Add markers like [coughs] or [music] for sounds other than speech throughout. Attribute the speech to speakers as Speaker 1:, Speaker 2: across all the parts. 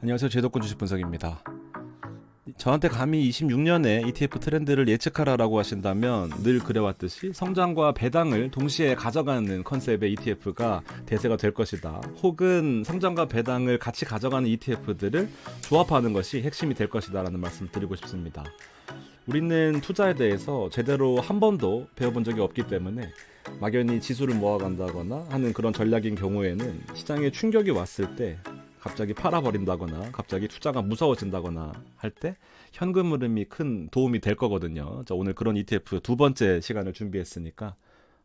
Speaker 1: 안녕하세요. 제도권 주식 분석입니다. 저한테 감히 26년에 ETF 트렌드를 예측하라라고 하신다면 늘 그래왔듯이 성장과 배당을 동시에 가져가는 컨셉의 ETF가 대세가 될 것이다. 혹은 성장과 배당을 같이 가져가는 ETF들을 조합하는 것이 핵심이 될 것이다라는 말씀을 드리고 싶습니다. 우리는 투자에 대해서 제대로 한 번도 배워본 적이 없기 때문에 막연히 지수를 모아간다거나 하는 그런 전략인 경우에는 시장에 충격이 왔을 때 갑자기 팔아버린다거나 갑자기 투자가 무서워진다거나 할 때 현금 흐름이 큰 도움이 될 거거든요. 자, 오늘 그런 ETF 두 번째 시간을 준비했으니까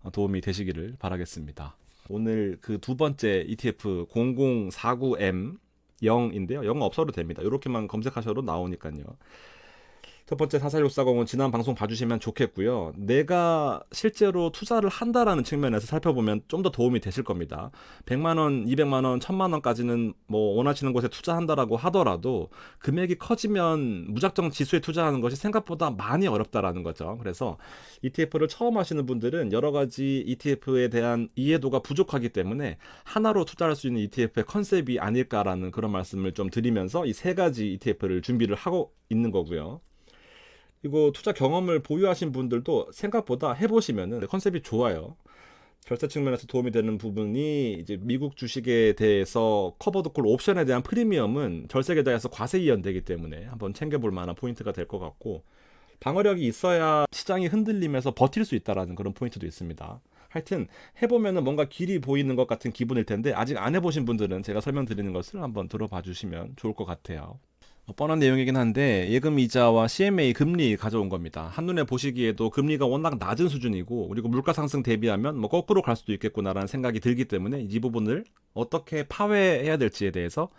Speaker 1: 어, 도움이 되시기를 바라겠습니다. 오늘 그 두 번째 ETF 0049M 0인데요. 0 없어도 됩니다. 이렇게만 검색하셔도 나오니까요. 첫 번째 44640은 지난 방송 봐주시면 좋겠고요. 내가 실제로 투자를 한다라는 측면에서 살펴보면 좀 더 도움이 되실 겁니다. 100만 원, 200만 원, 1000만 원까지는 뭐 원하시는 곳에 투자한다라고 하더라도 금액이 커지면 무작정 지수에 투자하는 것이 생각보다 많이 어렵다라는 거죠. 그래서 ETF를 처음 하시는 분들은 여러 가지 ETF에 대한 이해도가 부족하기 때문에 하나로 투자할 수 있는 ETF의 컨셉이 아닐까라는 그런 말씀을 좀 드리면서 이 세 가지 ETF를 준비를 하고 있는 거고요. 이거 투자 경험을 보유하신 분들도 생각보다 해보시면은 컨셉이 좋아요. 결제 측면에서 도움이 되는 부분이 이제 미국 주식에 대해서 커버드 콜 옵션에 대한 프리미엄은 절세 계좌에서 과세 이연되기 때문에 한번 챙겨볼 만한 포인트가 될 것 같고 방어력이 있어야 시장이 흔들리면서 버틸 수 있다라는 그런 포인트도 있습니다. 하여튼 해보면은 뭔가 길이 보이는 것 같은 기분일 텐데 아직 안 해보신 분들은 제가 설명드리는 것을 한번 들어봐 주시면 좋을 것 같아요. 어, 뻔한 내용이긴 한데 예금 이자와 CMA 금리 가져온 겁니다. 한눈에 보시기에도 금리가 워낙 낮은 수준이고 그리고 물가 상승 대비하면 뭐 거꾸로 갈 수도 있겠구나라는 생각이 들기 때문에 이 부분을 어떻게 파회해야 될지에 대해서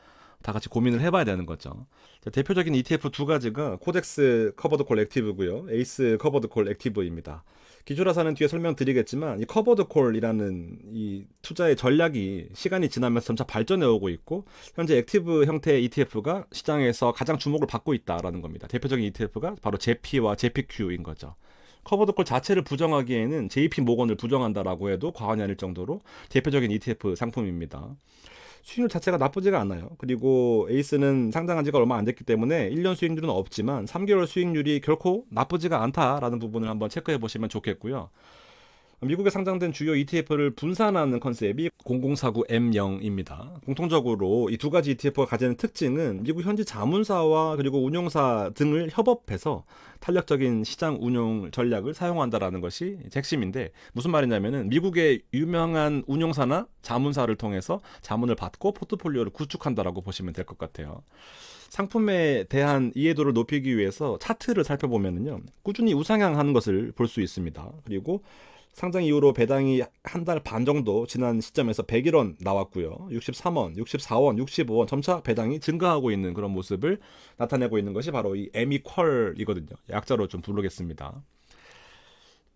Speaker 1: 다 같이 고민을 해봐야 되는 거죠. 자, 대표적인 ETF 두 가지가 코덱스 커버드 콜 액티브고요. 에이스 커버드 콜 액티브입니다. 기조라사는 뒤에 설명드리겠지만 이 커버드 콜이라는 이 투자의 전략이 시간이 지나면서 점차 발전해 오고 있고 현재 액티브 형태의 ETF가 시장에서 가장 주목을 받고 있다라는 겁니다. 대표적인 ETF가 바로 JP와 JPQ인 거죠. 커버드 콜 자체를 부정하기에는 JP 모건을 부정한다라고 해도 과언이 아닐 정도로 대표적인 ETF 상품입니다. 수익률 자체가 나쁘지가 않아요. 그리고 에이스는 상장한 지가 얼마 안 됐기 때문에 1년 수익률은 없지만 3개월 수익률이 결코 나쁘지가 않다라는 부분을 한번 체크해 보시면 좋겠고요. 미국에 상장된 주요 ETF를 분산하는 컨셉이 0049M0입니다. 공통적으로 이 두 가지 ETF가 가지는 특징은 미국 현지 자문사와 그리고 운용사 등을 협업해서 탄력적인 시장 운용 전략을 사용한다라는 것이 핵심인데 무슨 말이냐면은 미국의 유명한 운용사나 자문사를 통해서 자문을 받고 포트폴리오를 구축한다라고 보시면 될 것 같아요. 상품에 대한 이해도를 높이기 위해서 차트를 살펴보면은요 꾸준히 우상향하는 것을 볼 수 있습니다. 그리고 상장 이후로 배당이 한 달 반 정도 지난 시점에서 101원 나왔고요. 63원, 64원, 65원 점차 배당이 증가하고 있는 그런 모습을 나타내고 있는 것이 바로 이 에미퀄이거든요. 약자로 좀 부르겠습니다.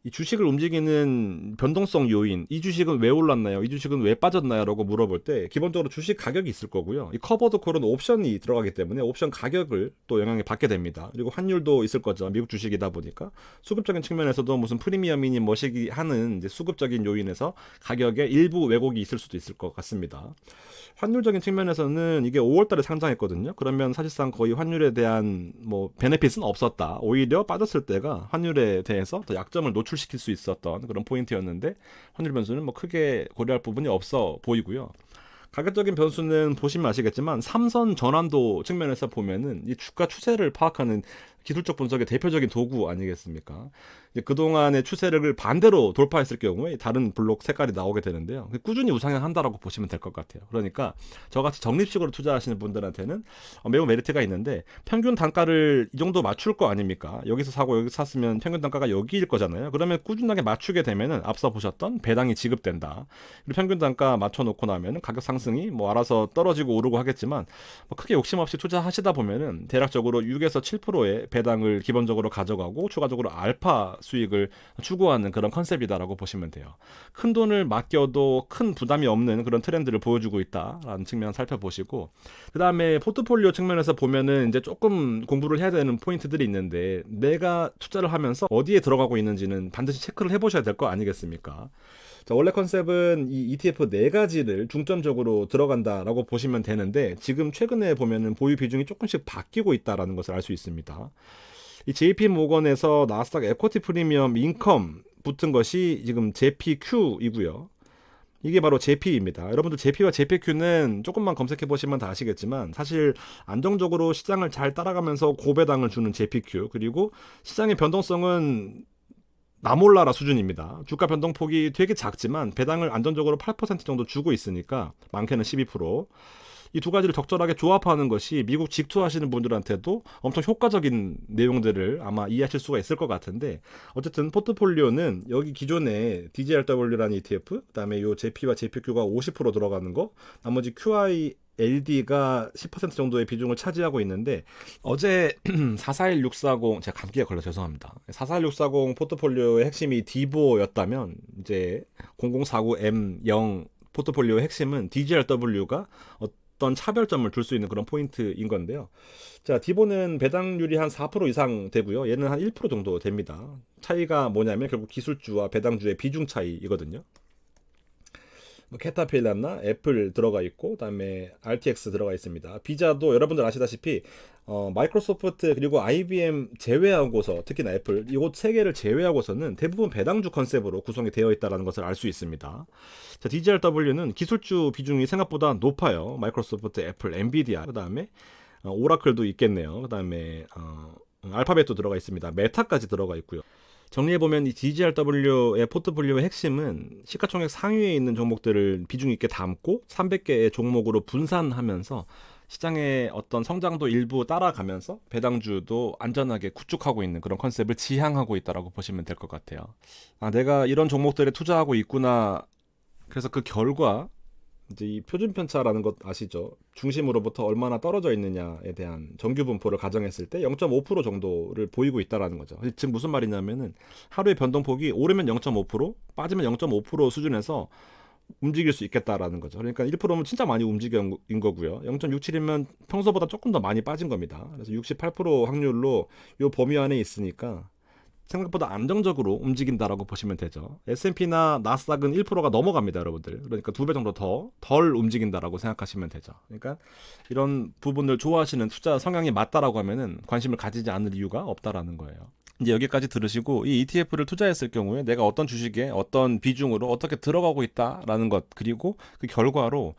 Speaker 1: 이 주식을 움직이는 변동성 요인, 이 주식은 왜 올랐나요? 이 주식은 왜 빠졌나요? 라고 물어볼 때 기본적으로 주식 가격이 있을 거고요. 이 커버드 콜은 옵션이 들어가기 때문에 옵션 가격을 또 영향을 받게 됩니다. 그리고 환율도 있을 거죠. 미국 주식이다 보니까 수급적인 측면에서도 무슨 프리미엄이니 뭐시기 하는 수급적인 요인에서 가격에 일부 왜곡이 있을 수도 있을 것 같습니다. 환율적인 측면에서는 이게 5월달에 상장했거든요. 그러면 사실상 거의 환율에 대한 뭐 베네핏은 없었다. 오히려 빠졌을 때가 환율에 대해서 더 약점을 노출 시킬 수 있었던 그런 포인트였는데 환율 변수는 뭐 크게 고려할 부분이 없어 보이고요. 가격적인 변수는 보시면 아시겠지만 삼선 전환도 측면에서 보면은 이 주가 추세를 파악하는 기술적 분석의 대표적인 도구 아니겠습니까? 그동안의 추세를 반대로 돌파했을 경우에 다른 블록 색깔이 나오게 되는데요. 꾸준히 우상향한다라고 보시면 될 것 같아요. 그러니까 저같이 적립식으로 투자하시는 분들한테는 어, 매우 메리트가 있는데 평균 단가를 이 정도 맞출 거 아닙니까? 여기서 사고 여기서 샀으면 평균 단가가 여기일 거잖아요. 그러면 꾸준하게 맞추게 되면은 앞서 보셨던 배당이 지급된다. 그리고 평균 단가 맞춰놓고 나면은 가격 상승이 뭐 알아서 떨어지고 오르고 하겠지만 뭐 크게 욕심 없이 투자하시다 보면은 대략적으로 6에서 7%의 배 당을 기본적으로 가져가고 추가적으로 알파 수익을 추구하는 그런 컨셉이다라고 보시면 돼요. 큰 돈을 맡겨도 큰 부담이 없는 그런 트렌드를 보여주고 있다라는 측면 살펴보시고 그 다음에 포트폴리오 측면에서 보면은 이제 조금 공부를 해야 되는 포인트들이 있는데 내가 투자를 하면서 어디에 들어가고 있는지는 반드시 체크를 해보셔야 될 거 아니겠습니까? 자, 원래 컨셉은 이 ETF 네 가지를 중점적으로 들어간다라고 보시면 되는데 지금 최근에 보면은 보유 비중이 조금씩 바뀌고 있다라는 것을 알 수 있습니다. 이 JP 모건에서 나스닥 에코티 프리미엄 인컴 붙은 것이 지금 JPQ이고요. 이게 바로 JP입니다. 여러분들 JP와 JPQ는 조금만 검색해 보시면 다 아시겠지만 사실 안정적으로 시장을 잘 따라가면서 고배당을 주는 JPQ 그리고 시장의 변동성은 나몰라라 수준입니다. 주가 변동폭이 되게 작지만 배당을 안정적으로 8% 정도 주고 있으니까 많게는 12%. 이 두 가지를 적절하게 조합하는 것이 미국 직투하시는 분들한테도 엄청 효과적인 내용들을 아마 이해하실 수가 있을 것 같은데 어쨌든 포트폴리오는 여기 기존에 DGRW라는 ETF, 그다음에 요 JP와 JPQ가 50% 들어가는 거, 나머지 QI LD가 10% 정도의 비중을 차지하고 있는데 어제 [clears throat] 441640 제가 감기에 걸려 죄송합니다. 441640 포트폴리오의 핵심이 디보였다면 이제 0049M0 포트폴리오의 핵심은 DGRW가 어떤 차별점을 줄 수 있는 그런 포인트인 건데요. 자, 디보는 배당률이 한 4% 이상 되고요. 얘는 한 1% 정도 됩니다. 차이가 뭐냐면 결국 기술주와 배당주의 비중 차이이거든요. 뭐 캐타필라나 애플 들어가 있고 그다음에 RTX 들어가 있습니다. 비자도 여러분들 아시다시피 어, 마이크로소프트 그리고 IBM 제외하고서 특히나 애플 이곳 세 개를 제외하고서는 대부분 배당주 컨셉으로 구성이 되어 있다는 것을 알 수 있습니다. 자, DGRW는 기술주 비중이 생각보다 높아요. 마이크로소프트, 애플, 엔비디아 그다음에 어, 오라클도 있겠네요. 그다음에 어, 알파벳도 들어가 있습니다. 메타까지 들어가 있고요. 정리해보면 이 DGRW의 포트폴리오의 핵심은 시가총액 상위에 있는 종목들을 비중 있게 담고 300개의 종목으로 분산하면서 시장의 어떤 성장도 일부 따라가면서 배당주도 안전하게 구축하고 있는 그런 컨셉을 지향하고 있다라고 보시면 될 것 같아요. 아, 내가 이런 종목들에 투자하고 있구나. 그래서 그 결과 이제 이 표준 편차라는 것 아시죠? 중심으로부터 얼마나 떨어져 있느냐에 대한 정규 분포를 가정했을 때 0.5% 정도를 보이고 있다라는 거죠. 지금 무슨 말이냐면은 하루의 변동폭이 오르면 0.5%, 빠지면 0.5% 수준에서 움직일 수 있겠다라는 거죠. 그러니까 1%면 진짜 많이 움직인 거고요. 0.67이면 평소보다 조금 더 많이 빠진 겁니다. 그래서 68% 확률로 이 범위 안에 있으니까 생각보다 안정적으로 움직인다라고 보시면 되죠. S&P나 나스닥은 1%가 넘어갑니다, 여러분들. 그러니까 두 배 정도 더 덜 움직인다라고 생각하시면 되죠. 그러니까 이런 부분을 좋아하시는 투자 성향이 맞다라고 하면은 관심을 가지지 않을 이유가 없다라는 거예요. 이제 여기까지 들으시고 이 ETF를 투자했을 경우에 내가 어떤 주식에 어떤 비중으로 어떻게 들어가고 있다라는 것 그리고 그 결과로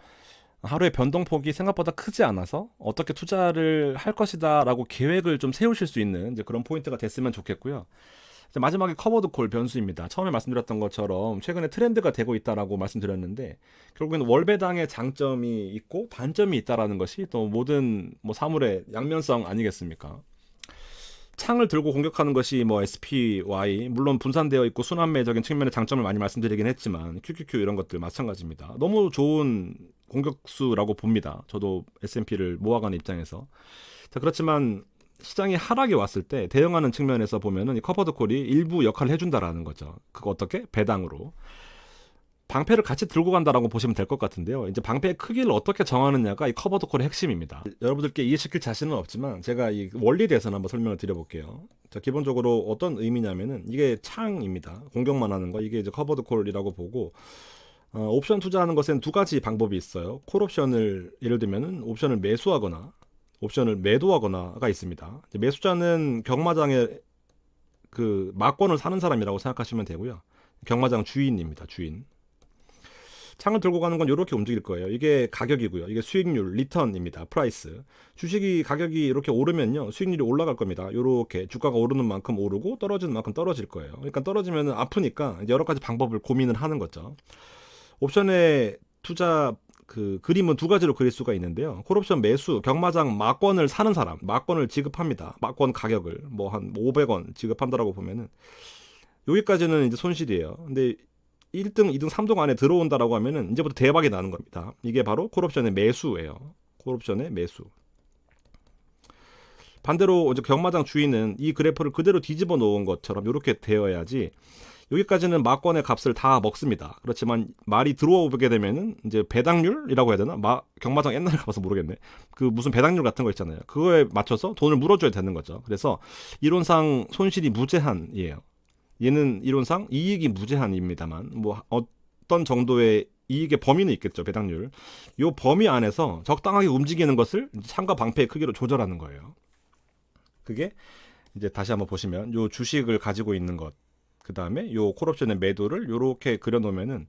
Speaker 1: 하루의 변동폭이 생각보다 크지 않아서 어떻게 투자를 할 것이다라고 계획을 좀 세우실 수 있는 이제 그런 포인트가 됐으면 좋겠고요. 마지막에 커버드 콜 변수입니다. 처음에 말씀드렸던 것처럼 최근에 트렌드가 되고 있다라고 말씀드렸는데 결국에는 월배당의 장점이 있고 단점이 있다라는 것이 또 모든 뭐 사물의 양면성 아니겠습니까? 창을 들고 공격하는 것이 뭐 SPY 물론 분산되어 있고 순환매적인 측면의 장점을 많이 말씀드리긴 했지만 QQQ 이런 것들 마찬가지입니다. 너무 좋은 공격수라고 봅니다. 저도 S&P를 모아가는 입장에서 자 그렇지만 시장이 하락이 왔을 때 대응하는 측면에서 보면은 이 커버드 콜이 일부 역할을 해준다라는 거죠. 그거 어떻게 배당으로 방패를 같이 들고 간다라고 보시면 될 것 같은데요. 이제 방패의 크기를 어떻게 정하느냐가 이 커버드 콜의 핵심입니다. 여러분들께 이해시킬 자신은 없지만 제가 이 원리에 대해서는 한번 설명을 드려볼게요. 자, 기본적으로 어떤 의미냐면은 이게 창입니다. 공격만 하는 거. 이게 이제 커버드 콜이라고 보고 어, 옵션 투자하는 것엔 두 가지 방법이 있어요. 콜 옵션을 예를 들면은 옵션을 매수하거나 옵션을 매도하거나가 있습니다. 매수자는 경마장에 그 막권을 사는 사람이라고 생각하시면 되고요. 경마장 주인입니다. 주인. 창을 들고 가는 건 이렇게 움직일 거예요. 이게 가격이고요. 이게 수익률, 리턴입니다. 프라이스. 주식이 가격이 이렇게 오르면요. 수익률이 올라갈 겁니다. 이렇게 주가가 오르는 만큼 오르고 떨어지는 만큼 떨어질 거예요. 그러니까 떨어지면 아프니까 여러 가지 방법을 고민을 하는 거죠. 옵션에 투자 그 그림은 두 가지로 그릴 수가 있는데요. 콜옵션 매수, 경마장 막권을 사는 사람, 막권을 지급합니다. 막권 가격을 뭐 한 500원 지급한다라고 보면은 여기까지는 이제 손실이에요. 근데 1등, 2등, 3등 안에 들어온다라고 하면은 이제부터 대박이 나는 겁니다. 이게 바로 콜옵션의 매수예요. 콜옵션의 매수. 반대로 이제 경마장 주인은 이 그래프를 그대로 뒤집어 놓은 것처럼 이렇게 되어야지 여기까지는 막권의 값을 다 먹습니다. 그렇지만 말이 들어오게 되면은 이제 배당률이라고 해야 되나? 마, 경마장 옛날에 가봐서 모르겠네. 그 무슨 배당률 같은 거 있잖아요. 그거에 맞춰서 돈을 물어줘야 되는 거죠. 그래서 이론상 손실이 무제한이에요. 얘는 이론상 이익이 무제한입니다만 뭐 어, 어떤 정도의 이익의 범위는 있겠죠 배당률. 요 범위 안에서 적당하게 움직이는 것을 참가 방패의 크기로 조절하는 거예요. 그게 이제 다시 한번 보시면 요 주식을 가지고 있는 것, 그 다음에 요 콜옵션의 매도를 요렇게 그려놓으면은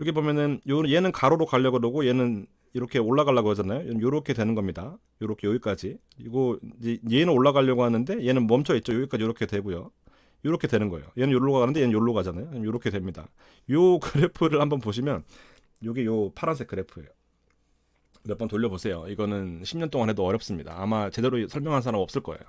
Speaker 1: 여기 보면은 요 얘는 가로로 가려고 그러고 얘는 이렇게 올라가려고 하잖아요. 요렇게 되는 겁니다. 요렇게 여기까지. 이거 얘는 올라가려고 하는데 얘는 멈춰 있죠. 여기까지 요렇게 되고요. 요렇게 되는 거예요. 얘는 요로 가는데 얘는 요로 가잖아요. 요렇게 됩니다. 요 [laughs] 그래프를 한번 보시면 요게 요 파란색 그래프예요. 몇 번 돌려보세요. 이거는 10년 동안 해도 어렵습니다. 아마 제대로 설명한 사람 없을 거예요.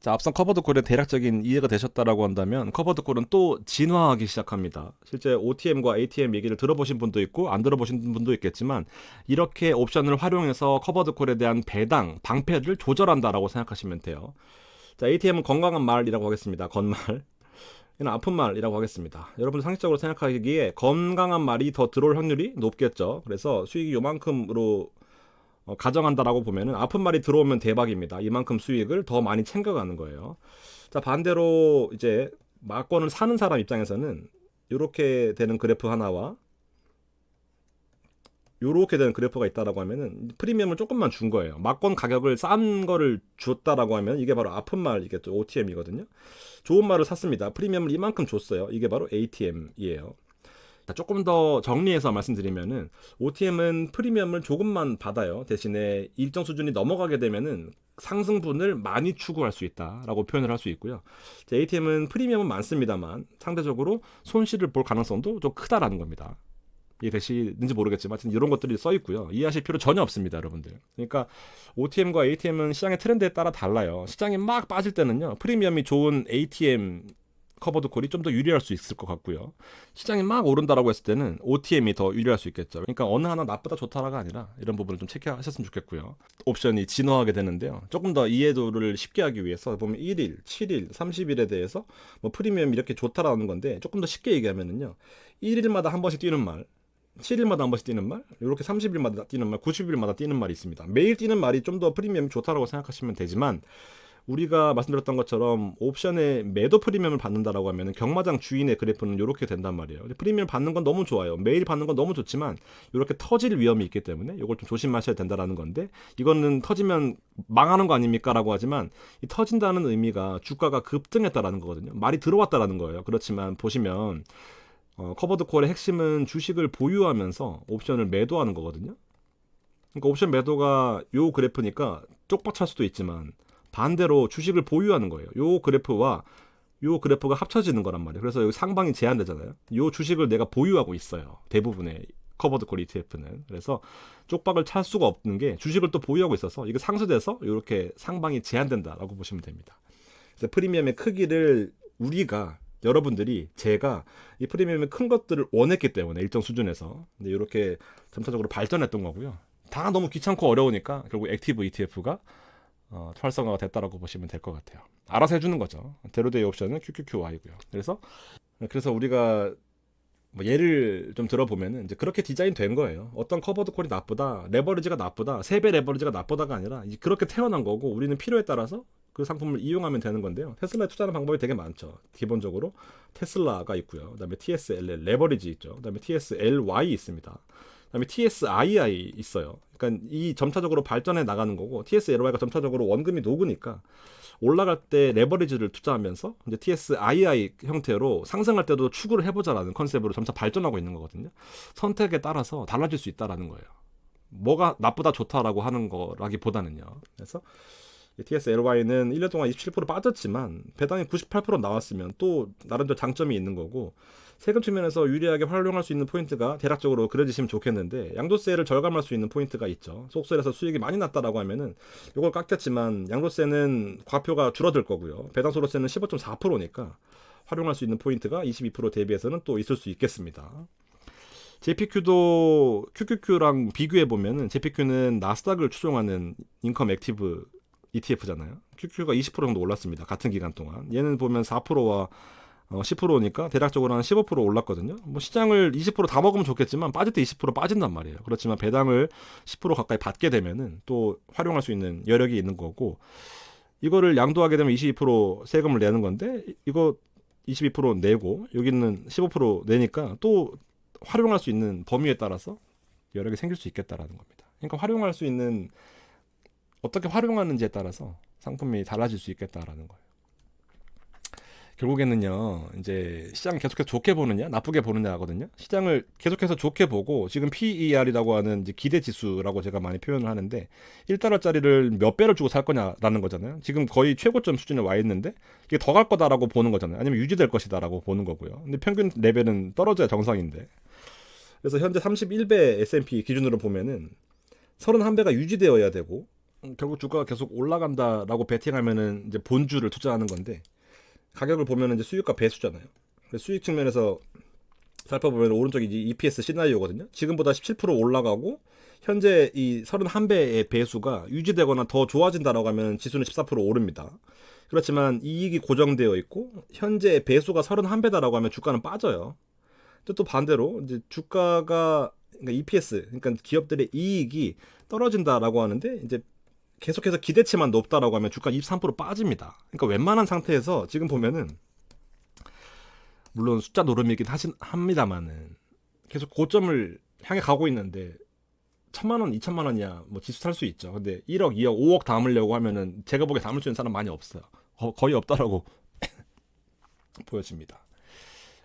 Speaker 1: 자, 앞선 커버드 콜의 대략적인 이해가 되셨다라고 한다면 커버드 콜은 또 진화하기 시작합니다. 실제 OTM과 ATM 얘기를 들어보신 분도 있고 안 들어보신 분도 있겠지만 이렇게 옵션을 활용해서 커버드 콜에 대한 배당, 방패를 조절한다라고 생각하시면 돼요. 자, ATM은 건강한 말이라고 하겠습니다. 건말. 얘는 아픈 말이라고 하겠습니다. 여러분 상식적으로 생각하기에 건강한 말이 더 들어올 확률이 높겠죠. 그래서 수익이 요만큼으로 어, 가정한다라고 보면은 아픈 말이 들어오면 대박입니다. 이만큼 수익을 더 많이 챙겨가는 거예요. 자 반대로 이제 막권을 사는 사람 입장에서는 이렇게 되는 그래프 하나와 요렇게 되는 그래프가 있다라고 하면은 프리미엄을 조금만 준 거예요. 막권 가격을 싼 거를 줬다라고 하면 이게 바로 아픈 말이겠죠. OTM이거든요. 좋은 말을 샀습니다. 프리미엄을 이만큼 줬어요. 이게 바로 ATM이에요. 자, 조금 더 정리해서 말씀드리면은 OTM은 프리미엄을 조금만 받아요. 대신에 일정 수준이 넘어가게 되면은 상승분을 많이 추구할 수 있다라고 표현을 할 수 있고요. 자, ATM은 프리미엄은 많습니다만 상대적으로 손실을 볼 가능성도 좀 크다라는 겁니다. 이해되시는지 모르겠지만 이런 것들이 써 있고요. 이해하실 필요 전혀 없습니다, 여러분들. 그러니까 OTM과 ATM은 시장의 트렌드에 따라 달라요. 시장이 막 빠질 때는요. 프리미엄이 좋은 ATM 커버드 콜이 좀 더 유리할 수 있을 것 같고요. 시장이 막 오른다라고 했을 때는 OTM이 더 유리할 수 있겠죠. 그러니까 어느 하나 나쁘다 좋다라가 아니라 이런 부분을 좀 체크하셨으면 좋겠고요. 옵션이 진화하게 되는데요. 조금 더 이해도를 쉽게 하기 위해서 보면 1일, 7일, 30일에 대해서 뭐 프리미엄 이렇게 좋다라는 건데 조금 더 쉽게 얘기하면은요. 1일마다 한 번씩 뛰는 말, 7일마다 한 번씩 뛰는 말, 이렇게 30일마다 뛰는 말, 90일마다 뛰는 말이 있습니다. 매일 뛰는 말이 좀 더 프리미엄이 좋다라고 생각하시면 되지만 우리가 말씀드렸던 것처럼 옵션에 매도 프리미엄을 받는다라고 하면 경마장 주인의 그래프는 이렇게 된단 말이에요. 근데 프리미엄 받는 건 너무 좋아요. 매일 받는 건 너무 좋지만 이렇게 터질 위험이 있기 때문에 이걸 좀 조심하셔야 된다라는 건데 이거는 터지면 망하는 거 아닙니까라고 하지만 이 터진다는 의미가 주가가 급등했다라는 거거든요. 말이 들어왔다라는 거예요. 그렇지만 보시면 어, 커버드 콜의 핵심은 주식을 보유하면서 옵션을 매도하는 거거든요. 그러니까 옵션 매도가 요 그래프니까 쪽박찰 수도 있지만 반대로 주식을 보유하는 거예요. 요 그래프와 요 그래프가 합쳐지는 거란 말이에요. 그래서 여기 상방이 제한되잖아요. 요 주식을 내가 보유하고 있어요. 대부분의 커버드 콜 ETF는. 그래서 쪽박을 찰 수가 없는 게 주식을 또 보유하고 있어서 이게 상수돼서 이렇게 상방이 제한된다라고 보시면 됩니다. 그래서 프리미엄의 크기를 우리가 여러분들이 제가 이 프리미엄의 큰 것들을 원했기 때문에 일정 수준에서 근데 이렇게 점차적으로 발전했던 거고요. 다 너무 귀찮고 어려우니까 결국 액티브 ETF가 어, 활성화가 됐다라고 보시면 될 것 같아요. 알아서 해주는 거죠. 제로데이 옵션은 QQQY고요. 그래서 그래서 우리가 뭐 예를 좀 들어보면은 이제 그렇게 디자인 된 거예요. 어떤 커버드 콜이 나쁘다, 레버리지가 나쁘다, 세배 레버리지가 나쁘다가 아니라 이- 그렇게 태어난 거고 우리는 필요에 따라서 그 상품을 이용하면 되는 건데요. 테슬라에 투자하는 방법이 되게 많죠. 기본적으로 테슬라가 있고요. 그다음에 TSL 레버리지 있죠. 그다음에 TSLY 있습니다. 그다음에 TSII 있어요. 그러니까 이 점차적으로 발전해 나가는 거고 TSLY가 점차적으로 원금이 녹으니까 올라갈 때 레버리지를 투자하면서 이제 TSII 형태로 상승할 때도 추구를 해보자라는 컨셉으로 점차 발전하고 있는 거거든요. 선택에 따라서 달라질 수 있다라는 거예요. 뭐가 나쁘다 좋다라고 하는 거라기보다는요. 그래서 TSLY는 1년 동안 27% 빠졌지만 배당이 98% 나왔으면 또 나름대로 장점이 있는 거고 세금 측면에서 유리하게 활용할 수 있는 포인트가 대략적으로 그려지시면 좋겠는데 양도세를 절감할 수 있는 포인트가 있죠. 속설에서 수익이 많이 났다라고 하면은 이걸 깎였지만 양도세는 과표가 줄어들 거고요. 배당소득세는 15.4%니까 활용할 수 있는 포인트가 22% 대비해서는 또 있을 수 있겠습니다. JPQ도 QQQ랑 비교해 보면은 JPQ는 나스닥을 추종하는 인컴 액티브 ETF잖아요. QQ가 20% 정도 올랐습니다. 같은 기간 동안. 얘는 보면 4%와 어, 10%니까 대략적으로 한 15% 올랐거든요. 뭐 시장을 20%다 먹으면 좋겠지만 빠질 때 20% 빠진단 말이에요. 그렇지만 배당을 10% 가까이 받게 되면은 또 활용할 수 있는 여력이 있는 거고 이거를 양도하게 되면 22% 세금을 내는 건데 이거 22% 내고 여기는 15% 내니까 또 활용할 수 있는 범위에 따라서 개 생길 수 있겠다라는 겁니다. 그러니까 활용할 수 있는 어떻게 활용하는지에 따라서 상품이 달라질 수 있겠다라는 거예요. 결국에는요, 이제 시장을 계속해서 좋게 보느냐, 나쁘게 보느냐거든요. 시장을 계속해서 좋게 보고 지금 PER이라고 하는 기대 지수라고 제가 많이 표현을 하는데 1달러짜리를 몇 배를 주고 살 거냐라는 거잖아요. 지금 거의 최고점 수준에 와 있는데 이게 더 갈 거다라고 보는 거잖아요. 아니면 유지될 것이다라고 보는 거고요. 근데 평균 레벨은 떨어져야 정상인데. 그래서 현재 31배 S&P 기준으로 보면은 31배가 유지되어야 되고 음, 결국 주가가 계속 올라간다라고 베팅하면은 이제 본주를 투자하는 건데 가격을 보면은 이제 수익과 배수잖아요. 수익 측면에서 살펴보면 오른쪽이 이제 EPS 시나리오거든요. 지금보다 17% 올라가고 현재 이 31배의 배수가 유지되거나 더 좋아진다라고 하면 지수는 14% 오릅니다. 그렇지만 이익이 고정되어 있고 현재 배수가 31배다라고 하면 주가는 빠져요. 또 반대로 이제 주가가 그러니까 EPS 그러니까 기업들의 이익이 떨어진다라고 하는데 이제 계속해서 기대치만 높다라고 하면 주가 23% 빠집니다. 그러니까 웬만한 상태에서 지금 보면은 물론 숫자 노름이긴 하신 합니다만은 계속 고점을 향해 가고 있는데 천만 원, 이천만 원이야 뭐 지수 살 수 있죠. 근데 1억, 2억, 5억 담으려고 하면은 제가 보기에 담을 수 있는 사람 많이 없어요. 거, 거의 없다라고 [laughs] 보여집니다.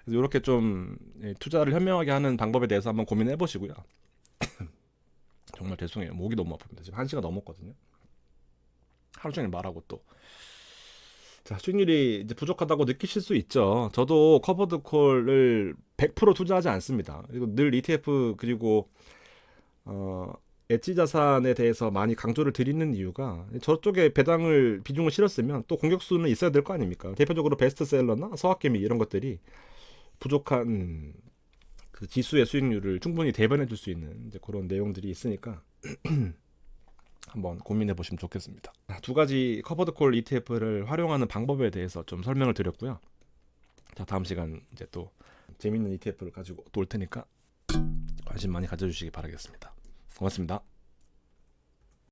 Speaker 1: 그래서 이렇게 좀 예, 투자를 현명하게 하는 방법에 대해서 한번 고민해 보시고요. [coughs] 정말 죄송해요. 목이 너무 아픕니다. 지금 1시가 넘었거든요. 하루 종일 말하고 또. 자, 수익률이 이제 부족하다고 느끼실 수 있죠. 저도 커버드 콜을 100% 투자하지 않습니다. 그리고 늘 ETF 그리고 어 엣지 자산에 대해서 많이 강조를 드리는 이유가 저쪽에 배당을 비중을 실었으면 또 공격수는 있어야 될 거 아닙니까? 대표적으로 베스트셀러나 서학개미 이런 것들이 부족한 그 지수의 수익률을 충분히 대변해 줄 수 있는 이제 그런 내용들이 있으니까 [clears throat] 한번 고민해 보시면 좋겠습니다. 두 가지 커버드 콜 ETF를 활용하는 방법에 대해서 좀 설명을 드렸고요. 자, 다음 시간 이제 또 재밌는 ETF를 가지고 또 올 테니까 관심 많이 가져주시기 바라겠습니다. 고맙습니다.